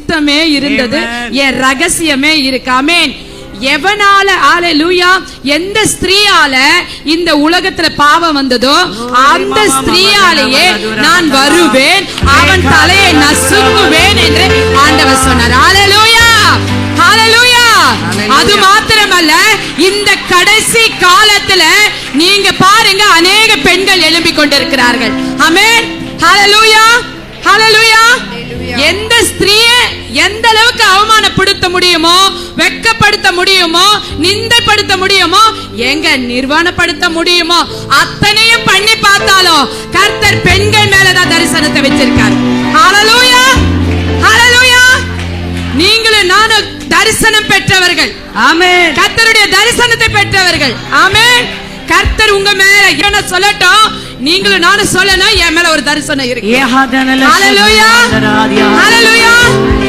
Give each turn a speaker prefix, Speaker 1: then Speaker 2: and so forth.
Speaker 1: சித்தமே இருந்தது. என் ரகசியமே இருக்கு. ஆமென். எவனால ஹalleluya எந்த ஸ்திரீயால இந்த உலகத்துல பாவம் வந்ததோ அந்த ஸ்திரீயாலேயே நான் வருவேன். அவன். தலையை நசுக்குவேன் என்று ஆண்டவர் சொன்னார். ஹalleluya ஹalleluya
Speaker 2: Hallelujah.
Speaker 1: அது மாத்திரமல்ல இந்த கடைசி காலத்துல நீங்க பாருங்க அநேக பெண்கள் எழும்பிக் கொண்டிருக்கிறார்கள். ஆமென் ஹalleluya ஹalleluya எந்த ஸ்திரீயை எந்த அளவுக்கு அவமானப்படுத்த முடியுமோ வெட்கப்படுத்த முடியுமோ நிந்தைப்படுத்த முடியுமோ எங்க நிர்வாணப்படுத்த முடியுமோ அத்தனையும் பண்ணி பார்த்தாலும் கர்த்தர் பெண்கள் மேலதான் தரிசனத்தை வச்சிருக்காரு. ஹalleluya ஹalleluya நீங்களும் நானும் தரிசனம் பெற்றவர்கள்.
Speaker 2: ஆமென்
Speaker 1: கர்த்தருடைய தரிசனத்தை பெற்றவர்கள். ஆமென் கர்த்தர் உங்க மேல என்ன சொல்லட்டும். நீங்களும் நானும் சொல்லணும் என் மேல ஒரு தரிசனம் இருக்கு.